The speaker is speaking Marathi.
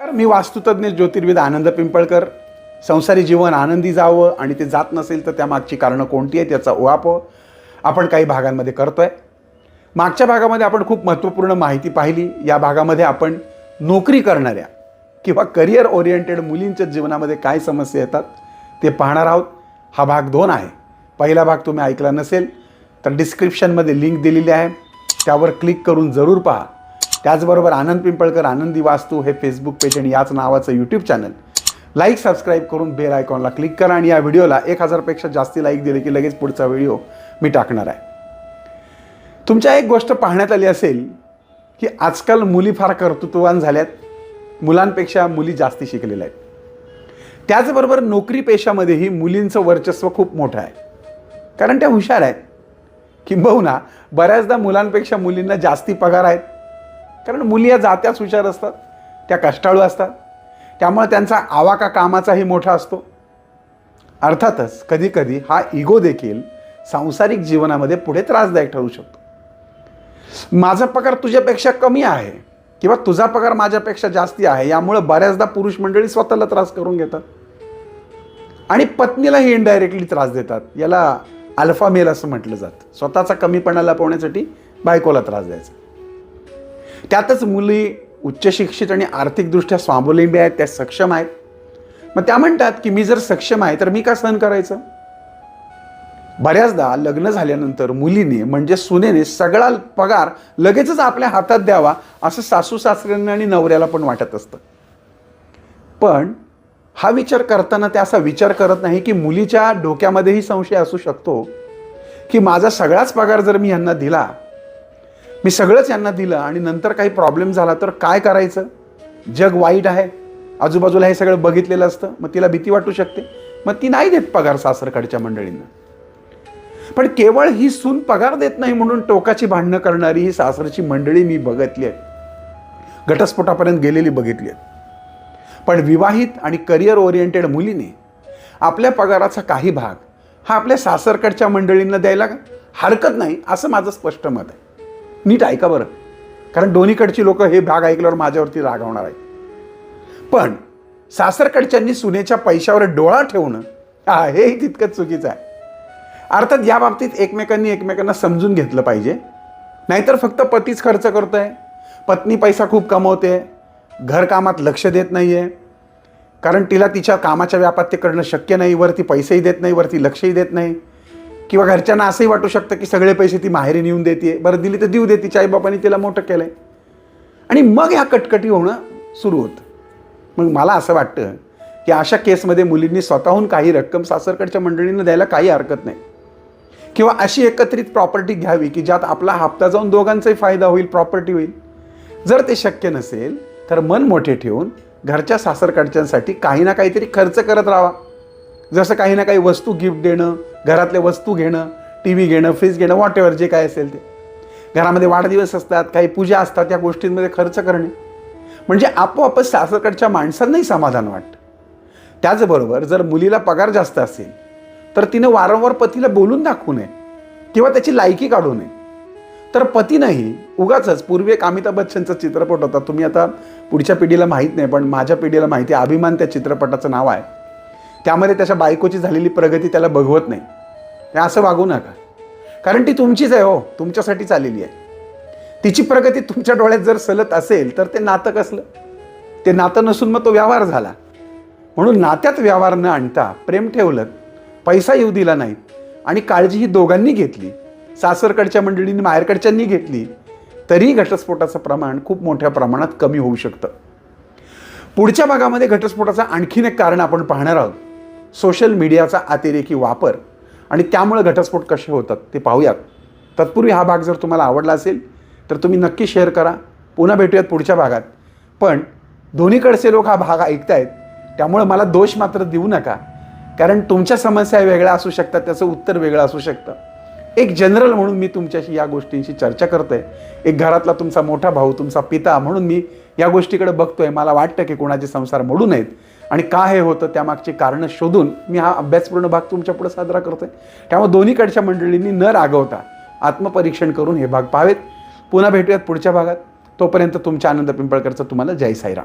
तर मी वास्तुतज्ञ ज्योतिर्विद आनंद पिंपळकर. संसारी जीवन आनंदी जावं आणि ते जात नसेल तर त्यामागची कारणं कोणती आहेत याचा ओवाप आपण काही भागांमध्ये करतोय. मागच्या भागामध्ये आपण खूप महत्त्वपूर्ण माहिती पाहिली. या भागामध्ये आपण नोकरी करणाऱ्या किंवा करिअर ओरिएंटेड मुलींच्या जीवनामध्ये काय समस्या येतात ते पाहणार आहोत. हा भाग दोन आहे. पहिला भाग तुम्ही ऐकला नसेल तर डिस्क्रिप्शनमध्ये लिंक दिलेली आहे. त्यावर क्लिक करून जरूर पहा. त्याचबरोबर आनंद पिंपळकर आनंदी वास्तू हे फेसबुक पेज आणि याच नावाचं यूट्यूब चॅनल लाईक सबस्क्राईब करून बेल आयकॉनला क्लिक करा आणि या व्हिडिओला एक हजारपेक्षा जास्ती लाईक दिले की लगेच पुढचा व्हिडिओ मी टाकणार आहे. तुमच्या एक गोष्ट पाहण्यात आली असेल की आजकाल मुली फार कर्तृत्ववान झाल्यात. मुलांपेक्षा मुली जास्ती शिकलेल्या आहेत. त्याचबरोबर नोकरी पेशामध्येही मुलींचं वर्चस्व खूप मोठं आहे. कारण त्या हुशार आहेत. किंबहुना बऱ्याचदा मुलांपेक्षा मुलींना जास्ती पगार आहेत. कारण मुली या जात्याच हुशार असतात त्या कष्टाळू असतात. त्यामुळे त्यांचा आवाका कामाचाही मोठा असतो. अर्थातच कधीकधी हा इगो देखील सांसारिक जीवनामध्ये पुढे त्रासदायक ठरू शकतो. माझा पगार तुझ्यापेक्षा कमी आहे किंवा तुझा पगार माझ्यापेक्षा जास्ती आहे यामुळं बऱ्याचदा पुरुष मंडळी स्वतःला त्रास करून घेतात. आणि पत्नीलाही इनडायरेक्टली त्रास देतात. याला अल्फा मेल असं म्हटलं जातं. स्वतःचा कमीपणा लपवण्यासाठी बायकोला त्रास द्यायचा. त्यातच मुली उच्च शिक्षित आणि आर्थिकदृष्ट्या स्वावलंबी आहेत त्या सक्षम आहेत. मग त्या म्हणतात की मी जर सक्षम आहे तर मी का सहन करायचं? बऱ्याचदा लग्न झाल्यानंतर मुलीने म्हणजे सुनेने सगळा पगार लगेचच आपल्या हातात द्यावा असं सासू सासऱ्यांना आणि नवऱ्याला पण वाटत असतं. पण हा विचार करताना ते असा विचार करत नाही की मुलीच्या डोक्यामध्येही संशय असू शकतो की माझा सगळाच पगार जर मी यांना दिला मी सगळंच यांना दिलं आणि नंतर काही प्रॉब्लेम झाला तर काय करायचं? जग वाईट आहे. आजूबाजूला हे सगळं बघितलेलं असतं. मग तिला भीती वाटू शकते. मग ती नाही देत पगार सासरकडच्या मंडळींना. पण केवळ ही सून पगार देत नाही म्हणून टोकाची भांडणं करणारी ही सासरची मंडळी मी बघितली आहेत. घटस्फोटापर्यंत गेलेली बघितली आहेत. पण विवाहित आणि करिअर ओरिएंटेड मुलीने आपल्या पगाराचा काही भाग हा आपल्या सासरकडच्या मंडळींना द्यायला हरकत नाही असं माझं स्पष्ट मत आहे. नीट ऐका बरं. कारण दोन्हीकडची लोक हे भाग ऐकल्यावर माझ्यावरती रागवणार आहेत. पण सासरकडच्यांनी सुनेच्या पैशावर डोळा ठेवणं हा हेही तितकंच चुकीचं आहे. अर्थात या बाबतीत एकमेकांनी एकमेकांना समजून घेतलं पाहिजे. नाहीतर फक्त पतीच खर्च करतो आहे पत्नी पैसा खूप कमवते. घरकामात लक्ष देत नाही आहे कारण तिला तिच्या कामाच्या व्यापात ते करणं शक्य नाही. वरती पैसेही देत नाही वरती लक्षही देत नाही. किंवा घरच्यांना असंही वाटू शकतं की सगळे पैसे ती माहेरी नेऊन देते बरं दिली तर देऊ दे तिच्या आईबापांनी तिला मोठं केलं आहे आणि मग ह्या कटकटी होणं सुरू होतं. मग मला असं वाटतं की अशा केसमध्ये मुलींनी स्वतःहून काही रक्कम सासरकडच्या मंडळींना द्यायला काही हरकत नाही. किंवा अशी एकत्रित प्रॉपर्टी घ्यावी की ज्यात आपला हप्ता जाऊन दोघांचाही फायदा होईल प्रॉपर्टी होईल. जर ते शक्य नसेल तर मन मोठे ठेवून घरच्या सासरकडच्यांसाठी काही ना काहीतरी खर्च करत राहा. जसं काही ना काही वस्तू गिफ्ट देणं घरातल्या वस्तू घेणं टी व्ही घेणं फ्रीज घेणं वॉट एव्हर जे काय असेल ते. घरामध्ये वाढदिवस असतात काही पूजा असतात त्या गोष्टींमध्ये खर्च करणे. म्हणजे आपोआपच सासरकडच्या माणसांनाही समाधान वाटतं. त्याचबरोबर जर मुलीला पगार जास्त असेल तर तिनं वारंवार पतीला बोलून दाखवू नये किंवा त्याची लायकी काढू नये. तर पतीनंही उगाच पूर्वी एक अमिताभ बच्चनचा चित्रपट होता. तुम्ही आता पुढच्या पिढीला माहीत नाही पण माझ्या पिढीला माहिती आहे अभिमान त्या चित्रपटाचं नाव आहे. त्यामध्ये त्याच्या बायकोची झालेली प्रगती त्याला बघवत नाही. हे असं वागू नका. कारण ती तुमचीच आहे हो तुमच्यासाठीच आलेली आहे. तिची प्रगती तुमच्या डोळ्यात जर सलत असेल तर ते नातं कसलं? ते नातं नसून मग तो व्यवहार झाला. म्हणून नात्यात व्यवहार न आणता प्रेम ठेवलं पैसा येऊ दिला नाही आणि काळजी ही दोघांनी घेतली. सासरकडच्या मंडळींनी माहेरकडच्यांनी घेतली तरी घटस्फोटाचं प्रमाण खूप मोठ्या प्रमाणात कमी होऊ शकतं. पुढच्या भागामध्ये घटस्फोटाचं आणखीन एक कारण आपण पाहणार आहोत. सोशल मीडियाचा अतिरेकी वापर आणि त्यामुळे घटस्फोट कसे होतात ते पाहूयात. तत्पूर्वी हा भाग जर तुम्हाला आवडला असेल तर तुम्ही नक्की शेअर करा. पुन्हा भेटूयात पुढच्या भागात. पण दोन्हीकडचे लोक हा भाग ऐकतायत त्यामुळे मला दोष मात्र देऊ नका. कारण तुमच्या समस्या वेगळ्या असू शकतात त्याचं उत्तर वेगळं असू शकतं. एक जनरल म्हणून मी तुमच्याशी या गोष्टींशी चर्चा करतोय. एक घरातला तुमचा मोठा भाऊ तुमचा पिता म्हणून मी या गोष्टीकडे बघतोय. मला वाटतं की कोणाचे संसार मोडू नयेत. आणि का हे होतं त्यामागची कारणं शोधून मी हा अभ्यासपूर्ण भाग तुमच्यापुढे साजरा करतोय. त्यामुळे दोन्हीकडच्या मंडळींनी न रागवता आत्मपरीक्षण करून हे भाग पाहावेत पुन्हा भेटूयात पुढच्या भागात. तोपर्यंत तुमच्या आनंद पिंपळकरचं तुम्हाला जय साईराम.